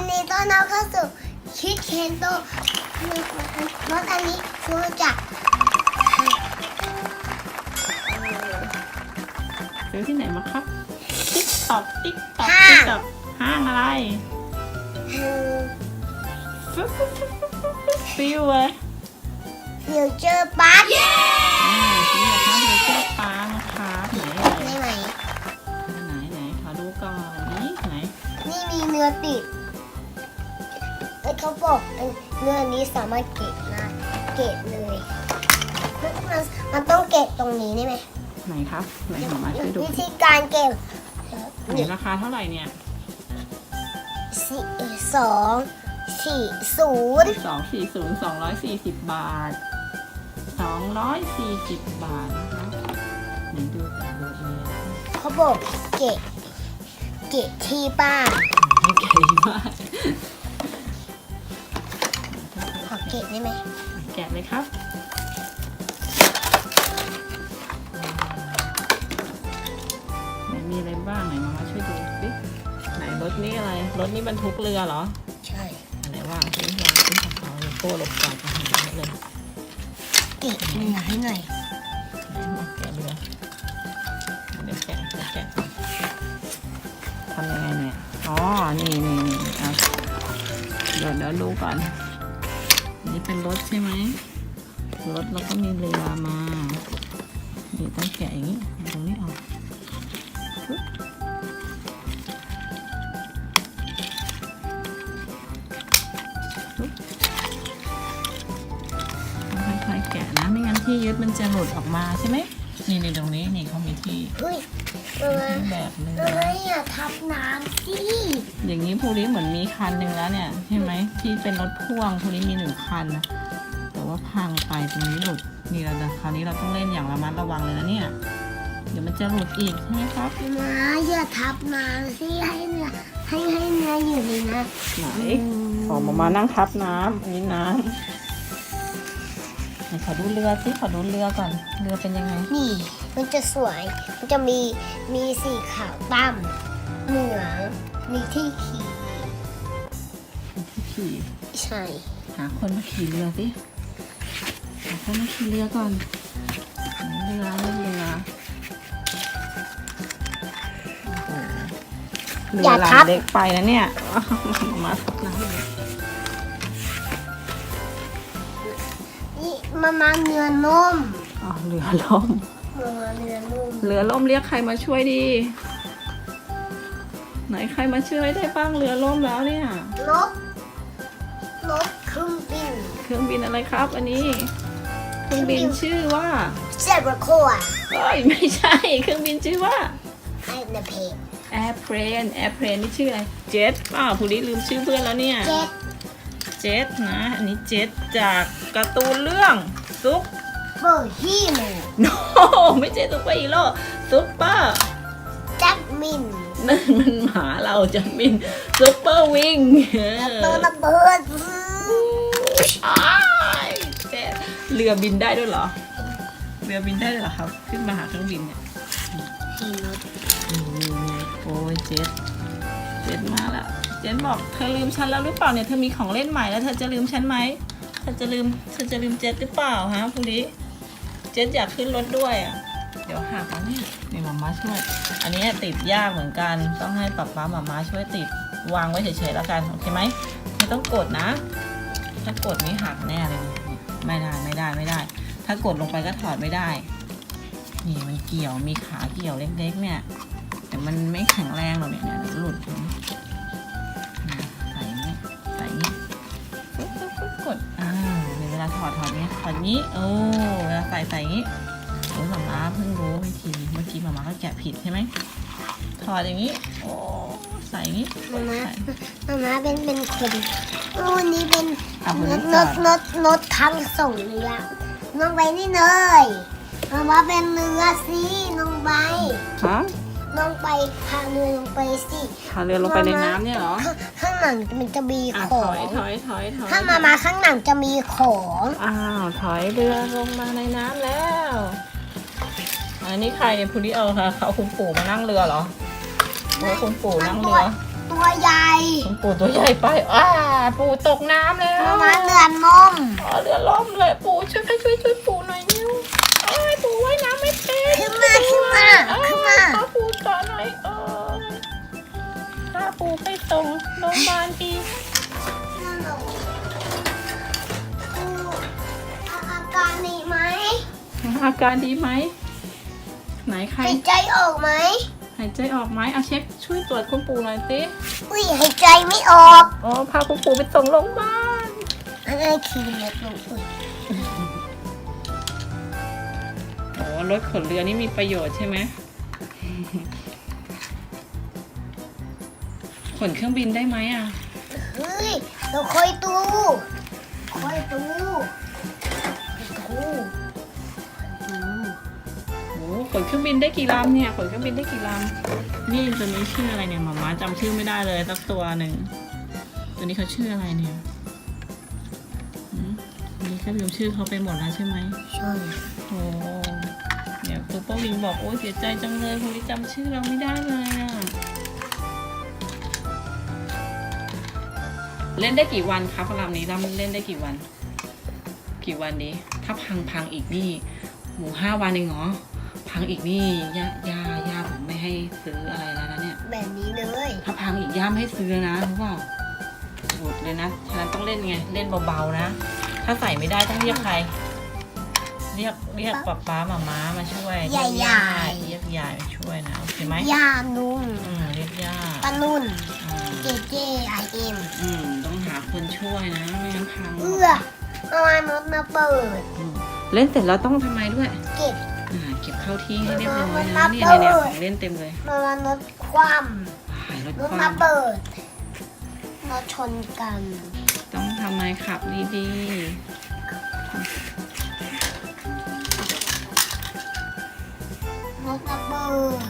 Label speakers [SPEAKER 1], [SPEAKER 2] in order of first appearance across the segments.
[SPEAKER 1] นดีต้อนรับเข้าสู่คิดเคนโตรถอันนี้ซื้อจาก
[SPEAKER 2] ซื้อที่ไหนมาครับ ติ๊กตอกติ๊กตอกติ๊กตอกห้างอะไรฟิวเลย
[SPEAKER 1] ฟิวเจอร์บัส
[SPEAKER 2] อ่าซื้อ นื้อนี้
[SPEAKER 1] สามารถเกะได้เกะเลยมันมันต้องเกะตรงนี้ได้ไหม
[SPEAKER 2] ไหนครับไหนหมอมาช่วยดู
[SPEAKER 1] วิธีการเกะ
[SPEAKER 2] ไหนราคาเท่าไหร่เนี่ย
[SPEAKER 1] สี่สองสี่ศูนย์
[SPEAKER 2] สองสี่ศูนย์สองร้อยสี่สิบบาทสองร้อยสี่สิบบาทนะคะไหนดูกันดูเลย
[SPEAKER 1] เขาบอกเกะเกะที่บ้าน
[SPEAKER 2] ไม่เก๋มาก
[SPEAKER 1] ขอ เกะได้ไหม
[SPEAKER 2] แกะเลยครับ ไหนมีอะไรบ้างไหนมามาช่วยดูสิไหนรถนี่อะไร รถนี่บรรทุกเรือเหรอ
[SPEAKER 1] ใช่
[SPEAKER 2] อะไรว่างสิวางสิของเขาเลยโก้หลบก่อนจะเห็นหมดเลย
[SPEAKER 1] เกะเนื้อให้หน่อย
[SPEAKER 2] ไหนมาแกะเรือเดี๋ยวแกะเดี๋ยวแกะทำยังไงเนี่ย อ๋อ นี่นี่นี่เอาเดี๋ยวเดี๋ยวดูก่อน นี่เป็นรถใช่ไหมรถแล้วก็มีเรือมานี่ต้องแกะอย่างนี้ตรงนี้ออกค่อยๆแกะนะ ไม่งั้นที่ยึดมันจะหลุดออกมาใช่ไหม นี่ในตรงนี้นี่เขามีที่
[SPEAKER 1] เฮ้ยมามา
[SPEAKER 2] ที่แบบเรือ
[SPEAKER 1] มามาอย่าทับน้ำสิ
[SPEAKER 2] อย่างนี้ภูริเหมือนมีคันหนึ่งแล้วเนี่ยใช่ไหมที่เป็นรถพ่วงภูริมีหนึ่งคันนะแต่ว่าพังไปตรงนี้หลุดนี่เราจะคราวนี้เราต้องเล่นอย่างระมัดระวังเลยนะเนี่ยเดี๋ยวมันจะหลุดอีกใช่ไหมครับ
[SPEAKER 1] มาอย่าทับน้ำสิให้เนื้อให้ให้เนื้ออยู่ในน้ำ
[SPEAKER 2] ไหนออกมามานั่งทับน้ำอันนี้น้ำ ไหนขอดูเรือสิขอดูเรือก่อน เรือเป็นยังไง
[SPEAKER 1] นี่ มันจะสวย มันจะมี มีสีขาวตั้มเหลืองมีที่ขี่
[SPEAKER 2] ที่ขี่
[SPEAKER 1] ใช่
[SPEAKER 2] หาคนมาขี่เรือสิหาคนมาขี่เรือก่อนไหนเรือเล่นเรือโอ้โหเรือลำเล็กไปนะเนี่ย มาทับน้ำเลย
[SPEAKER 1] มามาเนื้อนุ่ม
[SPEAKER 2] อ๋อเรือล่ม
[SPEAKER 1] มามาเนื้อนุ่ม
[SPEAKER 2] เรือล่มเรียกใครมาช่วยดี ไหนใครมาช่วยได้บ้างเรือล่มแล้วเนี่ย
[SPEAKER 1] นกนกเครื่องบิน
[SPEAKER 2] เครื่องบินอะไรครับ อันนี้ เครื่องบินชื่อว่า
[SPEAKER 1] เซบราโคอะ
[SPEAKER 2] เอ้ยไม่ใช่ เครื่องบินชื่อว่า
[SPEAKER 1] ไอ้ในเพจ
[SPEAKER 2] airplane airplane นี่ชื่ออะไร jet อ้าวผู้ลิลืมชื่อเพื่อนแล้วเนี่ย
[SPEAKER 1] เจ็ด
[SPEAKER 2] jet นะ อันนี้ jet จากการ์ตูนเรื่องซุป
[SPEAKER 1] เบอร์ฮีโม
[SPEAKER 2] โนไม่ใช่ซุปเปอร์ฮีโร่ซุปเปอร์
[SPEAKER 1] จัดมิน
[SPEAKER 2] นั่นมันหมาเราจะมินซุปเปอร์วิง
[SPEAKER 1] ตัวระเบิด
[SPEAKER 2] อ้ายเจ๊เรือบินได้ด้วยเหรอ เรือบินได้ด้วยเหรอครับ ขึ้นมาหาเครื่องบินเนี่ย
[SPEAKER 1] ฮีโร่
[SPEAKER 2] โอ้ยเจ็ดเจ็ดมาแล้ว เจ็ดบอกเธอลืมฉันแล้วหรือเปล่าเนี่ยเธอมีของเล่นใหม่แล้วเธอจะลืมฉันไหมเธอจะลืมเธอจะลืมเจ็ดหรือเปล่าฮะพูดิเจ็ดอยากขึ้นรถด้วยอะเดี๋ยวหามาเนี่ยนี่มาม่าช่วย อันนี้ติดยากเหมือนกันต้องให้ป๊าป๊ามาม่าช่วยติดวางไว้เฉยๆแล้วกันโอเคไหมไม่ต้องกดนะ ถ้ากดนี่หักแน่เลยไม่ได้ไม่ได้ไม่ได้ ถ้ากดลงไปก็ถอดไม่ได้ นี่มันเกี่ยวมีขาเกี่ยวเล็กๆเนี่ยแต่มันไม่แข็งแรงหรอกเนี่ยนี่ยเดี๋ยวหลุด ดอ่าในเวลาถอดถอดเนี้ยถอดนี้โอ้เวลาใส่ใส่อย่างนี้โอ้ยหมาม้าเพิ่งรู้วิธีเมื่อกี้หมาม้าก็แกะผิดใช่ไหมถอดอย่างนี้โอ้ใส่อย่างนี้
[SPEAKER 1] มามา
[SPEAKER 2] ใส่
[SPEAKER 1] มามาเป็นเป็นคนรุ่นนี้เป็น
[SPEAKER 2] อะคน
[SPEAKER 1] ร
[SPEAKER 2] นี้
[SPEAKER 1] ถ
[SPEAKER 2] จ
[SPEAKER 1] ร
[SPEAKER 2] อ
[SPEAKER 1] ถ
[SPEAKER 2] ด
[SPEAKER 1] รถรถทางส่งเรือน้องไปนี่เลยมามาเป็นเรือสิน้องไป
[SPEAKER 2] ฮะ
[SPEAKER 1] น้องไปพาเรือลงไปสิ
[SPEAKER 2] พาเรือลงไปในน้ำเนี่ยเหรอ
[SPEAKER 1] ข้างข้างหลังมันจะมี
[SPEAKER 2] อะ
[SPEAKER 1] ข
[SPEAKER 2] ถ
[SPEAKER 1] อ
[SPEAKER 2] อย
[SPEAKER 1] ง
[SPEAKER 2] ถอยถอยถอย
[SPEAKER 1] ถ้ามามาข้างหลังจะมีของ
[SPEAKER 2] อ้าวถอยเรือลงมาในน้ำแล้วอันนี้ใครเนี่ยพูดที่เอาค่ะเขาคุณปู่มานั่งเรือเหรอโอ้คุณปู่นั่งเรือ
[SPEAKER 1] ตัวใหญ่
[SPEAKER 2] คุณปู่ตัวใหญ่ไปอ้าปู่ตกน้ำแล้ว
[SPEAKER 1] มามาเรือนนม
[SPEAKER 2] อ๋อเรือล่มเลยปู่ช่วยช่วยช่วยปู่หน่อยนิ้วเอ้ยปู่ว่ายน้ำไม่เป็น
[SPEAKER 1] ขึ้นมาขึ้นมา
[SPEAKER 2] เอ้ย
[SPEAKER 1] ขึ้นมา
[SPEAKER 2] ขอ ปู่ก่อนหน่อยเออพาปู่ไปส่งโรงพยาบาลที
[SPEAKER 1] อาการดีไหม
[SPEAKER 2] อาการดีไหม ไหนใคร
[SPEAKER 1] หายใจออกไหม
[SPEAKER 2] หายใจออกไหมเอาเช็คช่วยตรวจคุณปู่หน่อยสิ
[SPEAKER 1] อุ้ยหายใจไม่ออก
[SPEAKER 2] อ๋อพาคุณปู่ไปส่งโรงพยาบาล
[SPEAKER 1] อันนี้คือเล็กลงอุ้ย
[SPEAKER 2] โอ้รถขนเรือนี่มีประโยชน์ใช่ไหม ขนเครื่องบินได้ไหมอะ
[SPEAKER 1] เฮ้ย เราคอยตูคอยตูตูตู
[SPEAKER 2] โอ้ขนเครื่องบินได้กี่ลำเนี่ย ขนเครื่องบินได้กี่ลำนี่ตัวนี้ชื่ออะไรเนี่ยหมาม้าจำชื่อไม่ได้เลยสักตัวหนึ่ง ตัวนี้เขาชื่ออะไรเนี่ยหืมนี่แค่ลืมชื่อเขาไปหมดแล้วใช่ไหม
[SPEAKER 1] ใช่
[SPEAKER 2] โอ้ เนี่ยตัวป้าวิงบอกโอ้ยเสียใจจังเลยคนนี้จำชื่อเราไม่ได้เลยอะ เล่นได้กี่วันครับลำนี้ลำเล่นได้กี่วัน กี่วันดี ถ้าพังพังอีกนี่หมูห้าวันเองเหรอพังอีกนี่ย่าย่าย่าผมไม่ให้ซื้ออะไรแล้วนะเนี่ย
[SPEAKER 1] แบบนี้เลย
[SPEAKER 2] ถ้าพังอีกย่าไม่ให้ซื้อนะรู้เปล่าหยุดเลยนะฉะนั้นต้องเล่นไง เล่นเบาๆนะ ถ้าใส่ไม่ได้ต้องเรียกใคร เรียกเรียกป๊าป๊ามาม้ามาช่วย
[SPEAKER 1] ใหญ่ใหญ่
[SPEAKER 2] เรียกยายมาช่วยนะโอเคไหม
[SPEAKER 1] ย่านุ่ง
[SPEAKER 2] อืมเรียกย่า
[SPEAKER 1] ปานุ่น
[SPEAKER 2] อ่า
[SPEAKER 1] เจเจไอเอ็ม
[SPEAKER 2] อืมต้องหาคนช่วยนะไม่งั้นพังหม
[SPEAKER 1] เอื้
[SPEAKER 2] ด
[SPEAKER 1] อเอามารถมาเปิด
[SPEAKER 2] อืมเล่นเสร็จแล้วต้องทำไมด้วย
[SPEAKER 1] เก็บ
[SPEAKER 2] อ่าเก็บเข้าที่ให้เรียบร้อย
[SPEAKER 1] มัน
[SPEAKER 2] นะ
[SPEAKER 1] นับ
[SPEAKER 2] เนี่ยเนี่ยเนี่ย
[SPEAKER 1] เลย
[SPEAKER 2] ของเล่นเต็มเลย
[SPEAKER 1] มารถคว่
[SPEAKER 2] หายรถำ
[SPEAKER 1] รถ
[SPEAKER 2] ค
[SPEAKER 1] มา
[SPEAKER 2] ว่ำ
[SPEAKER 1] เปิดรถชนกัน
[SPEAKER 2] ต้องทำไมขับดี
[SPEAKER 1] รถระเบิด
[SPEAKER 2] ๆ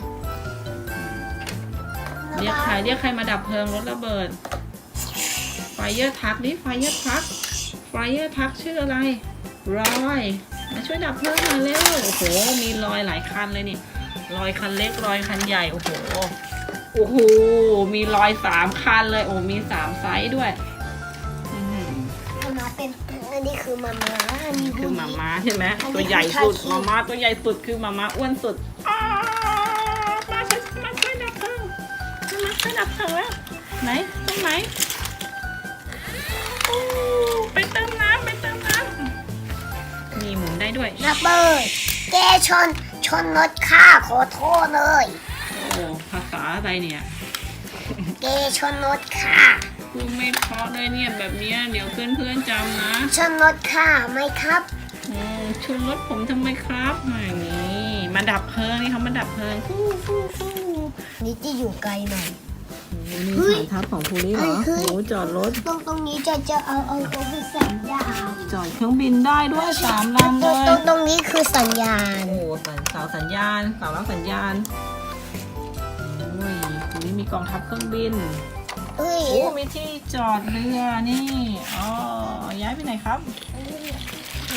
[SPEAKER 2] เรียกใครเรียกใครมาดับเพลิงรถระเบิด ไฟเยอร์ทักดิไฟเยอร์ทักไฟเยอร์ทักชื่ออะไร รอย มาช่วยดับเพลิงหน่อยเร็ว โอ้โห มีรอยหลายคันเลยนี่ รอยคันเล็กรอยคันใหญ่ โอ้โห โอ้โห มีรอยสามคันเลย โอ้ มีสามไซส์ด้วยอื้อหือ
[SPEAKER 1] มามาเป็นอันนี้คือมามาอันนี้
[SPEAKER 2] คือ
[SPEAKER 1] ผู้
[SPEAKER 2] หมา
[SPEAKER 1] หญิง
[SPEAKER 2] ม้าใช่ไหม
[SPEAKER 1] อันนี้
[SPEAKER 2] ตัวใหญ่สุด
[SPEAKER 1] คือ
[SPEAKER 2] หมาม้าตัวใหญ่สุดคือหมาม้าอ้วนสุด มาช่วยดับเพลิงแล้ว ไหนตรงไหนอู้ไปเติมน้ำไปเติมน้ำมีหมุนได้ด้วย
[SPEAKER 1] ระเบิดแกชน ชนรถข้าขอโทษเลย
[SPEAKER 2] โอ้ภาษาอะไรเนี่ย
[SPEAKER 1] แกชนรถข้า
[SPEAKER 2] พูดไม่เพราะเลยเนี่ยแบบเนี้ยเดี๋ยวเพื่อนเพื่อนๆจำนะ
[SPEAKER 1] ชนรถข้าไหมครับ
[SPEAKER 2] อืมชนรถผมทำไมครับอย่างนี้มาดับเพลิงนี่เขามาดับเพลิงฟู่ฟู่ฟู่
[SPEAKER 1] นี่จะอยู่ไกลหน่อย
[SPEAKER 2] โอ้โห นี่
[SPEAKER 1] เฮ้ย
[SPEAKER 2] ฐานทัพของภูริเหรอ
[SPEAKER 1] เฮ้ย
[SPEAKER 2] โอ้โหจอดรถ
[SPEAKER 1] ตรงตรงนี้จะจะเอาเอาเอาคือสัญญาณ
[SPEAKER 2] จอดเครื่องบินได้ด้วยสามลำ
[SPEAKER 1] ต
[SPEAKER 2] เล
[SPEAKER 1] รง
[SPEAKER 2] ย
[SPEAKER 1] ตรงตรงนี้คือสัญญาณ
[SPEAKER 2] โอ้โหสัญเสาสัญญาณเสารับสัญญาณโอ้ยภูริมีกองทัพเครื่องบิน
[SPEAKER 1] เฮ้ย
[SPEAKER 2] โอ้มีที่จอดเรือนี่อ๋อย้ายไปไหนครับ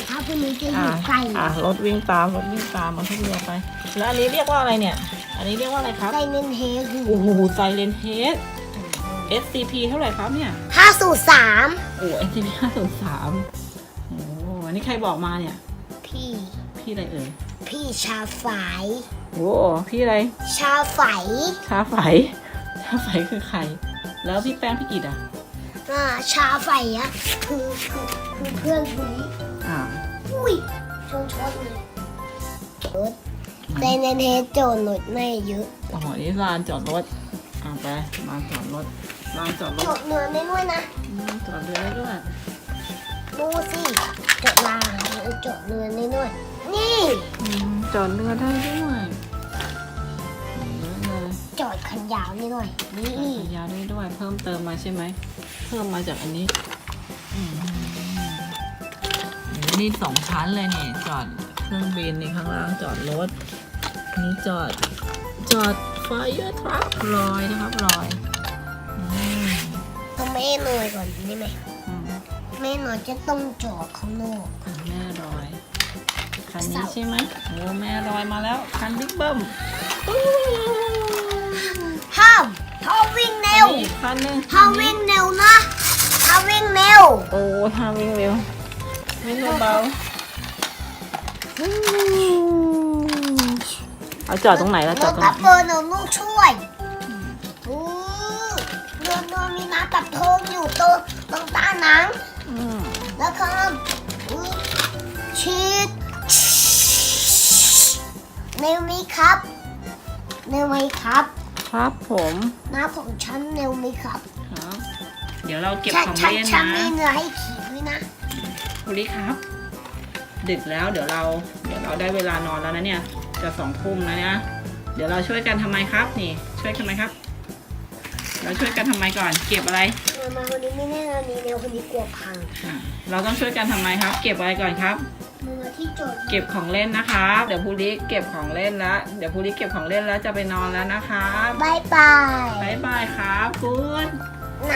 [SPEAKER 1] ถ้าพวกนี้จะอยู่ไกล
[SPEAKER 2] อะรถวิ่งตามรถวิ่งตามบนทุกเรือไป แล้วอันนี้เรียกว่าอะไรเนี่ย อันนี้เรียกว่าอะไรครับ
[SPEAKER 1] ไกลเน้นเฮคือ
[SPEAKER 2] โอ้โหไซเลนเฮด SCP เท่าไหร่ครับเนี่ย
[SPEAKER 1] ห้าสูตรสาม
[SPEAKER 2] โอ้ SCP ห้าศูนย์สามโอ้อันนี้ใครบอกมาเนี่ย
[SPEAKER 1] พี่
[SPEAKER 2] พี่อะไรเอ่ย
[SPEAKER 1] พี่ชาฝ่าย
[SPEAKER 2] โอ้พี่อะไร
[SPEAKER 1] ชาฝ่าย
[SPEAKER 2] ชาไฝชาไฝคือใคร แล้วพี่แป้งพี่กิตอะ
[SPEAKER 1] อ่าชาฝ่ายอะคือคือคือเพื่อนคนนี้
[SPEAKER 2] อ่า
[SPEAKER 1] อุ้ยชนชนเลยรถ ไกลเน้นเฮโจรหนดไม่เยอะ
[SPEAKER 2] อ๋อนี่ลานจอดรถอ่าไปลานจอดรถลานจอดร
[SPEAKER 1] จ
[SPEAKER 2] ถ
[SPEAKER 1] ดเนื้อไม่ด้วยนะ
[SPEAKER 2] อืมจอดเรือได้ด้วย
[SPEAKER 1] ดูสิจดลาจดเรือนี่ด้วยนี่
[SPEAKER 2] อืมจอดเรือได้ด้วยเยอะเลย
[SPEAKER 1] จอดคันยาวนี่ด้วยนี่
[SPEAKER 2] จอดยาวได้ด้วย เพิ่มเติมมาใช่ไหมเพิ่มมาจากอันนี้อืมโอ้นี่สองชั้นเลยนี่จอด เครื่องบินนี่ข้างล่างจอดรถนี่จอดจอดไฟเ r อร์ทรัคลอยนะครับลอยอืม
[SPEAKER 1] ต้องแม่หน่อยก่อนนี่ไหม
[SPEAKER 2] อืม
[SPEAKER 1] แม่หน่อยจะต้องจอดข้างนอก
[SPEAKER 2] แม่ลอยคันนี้ใช่ไหมโอ้แม่ลอยมาแล้วคันบิ๊กเบิ้ม
[SPEAKER 1] ห้ามพ่อวิ่งเร็ว
[SPEAKER 2] อีกคันหนึง
[SPEAKER 1] พ่อวิ่งเร็วนะพ่อวิ่งเร็ว
[SPEAKER 2] โอ้ยห้ามวิ่งเร็ววิ่งเบาๆ เอาจอดตรงไหนแล้วจ
[SPEAKER 1] แล้
[SPEAKER 2] อ
[SPEAKER 1] ว
[SPEAKER 2] ดตรง
[SPEAKER 1] ก็
[SPEAKER 2] ไหน
[SPEAKER 1] เปิดหนูลูกช่วยอู้เรือเรือมีน้ำตับเพลิงอยู่ตรงตรงใต้หนัง
[SPEAKER 2] อืม
[SPEAKER 1] แล้วก็อู้ชีดเนวมีครับเนวมีครับ
[SPEAKER 2] ครับผม
[SPEAKER 1] น้าของฉันเนวมีครับ
[SPEAKER 2] ครับ เดี๋ยวเราเก็บ
[SPEAKER 1] ฉัน
[SPEAKER 2] ของ
[SPEAKER 1] ฉัน
[SPEAKER 2] เล่น
[SPEAKER 1] ฉัน
[SPEAKER 2] นะ
[SPEAKER 1] มีเนื้อให้ขี่ด้วยนะ
[SPEAKER 2] คุริครับ ดึกแล้วเดี๋ยวเราเดี๋ยวเราได้เวลานอนแล้วนะเนี่ย จะสองทุ่มแล้วเนี่ยเดี๋ยวเราช่วยกันทำไมครับนี่ ช่วยกันไหมครับ เราช่วยกันทำไมก่อน เก็บอะไร
[SPEAKER 1] มามาคนนี้ไม่แน่นอนนี่เนวคนนี้กลัวพัง
[SPEAKER 2] อะเราต้องช่วยกันทำไมครับ เก็บอะไรก่อนครับ
[SPEAKER 1] มามาที่โจทย์
[SPEAKER 2] เก็บของเล่นนะครับเดี๋ยวภูริเก็บของเล่นแล้วเดี๋ยวภูริเก็บของเล่นแล้วจะไปนอนแล้วนะครับ
[SPEAKER 1] บายบาย
[SPEAKER 2] บายบายครับคุณ
[SPEAKER 1] ไหน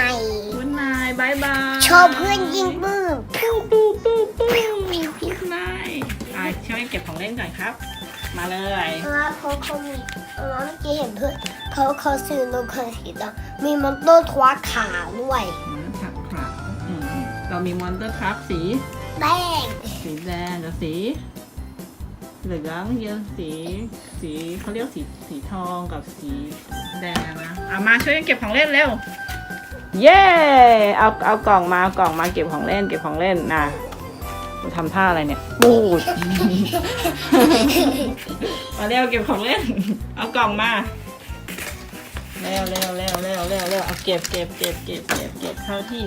[SPEAKER 2] คุณนายบายบาย
[SPEAKER 1] โชว์เพื่อนยิงปืนพิ้ว
[SPEAKER 2] ปูปูปู คุณนายอะช่วยเก็บของเล่นก่อนครับ มาเลย
[SPEAKER 1] เพราะว่าเขาเขามีเพราะว่าเมื่อกี้เห็นเพื่อนเขาเขาซื้อรถคันสีดำมีมอเตอร์ทวักขาวด้วย
[SPEAKER 2] อืมถักขาวอืมเรามีมอนเตอร์ครับสี
[SPEAKER 1] แดง
[SPEAKER 2] สีแดงกับสีเหลืองเยอะสี สีเขาเรียกสีสีทองกับสีแดงนะเอามาช่วยกันเก็บของเล่นเร็ว เย้ เอาเอากล่องมาเอากล่องมาเก็บของเล่นเก็บของเล่นนะ ทำท่าอะไรเนี่ยปูด มาเร็วเก็บของเล่น เอากล่องมาเร็วเร็วเร็วเร็วเร็วเร็วเอาเก็บเก็บเก็บเก็บเก็บเก็บเข้าที่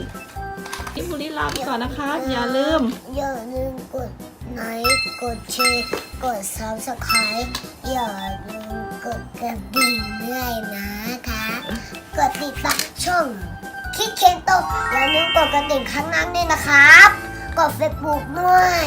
[SPEAKER 2] ที่บุรีลาไปก่อนนะครับอย่าลืม
[SPEAKER 1] อย่าลืมกดไลค์กดแชร์กด subscribe อย่าลืมกดกระดิ่งด้วยนะคะ กดติดตามช่องคิดเคนโตอย่าลืมกดกระดิ่งข้างล่างด้วยนะครับ กดเฟซบุ๊กด้วย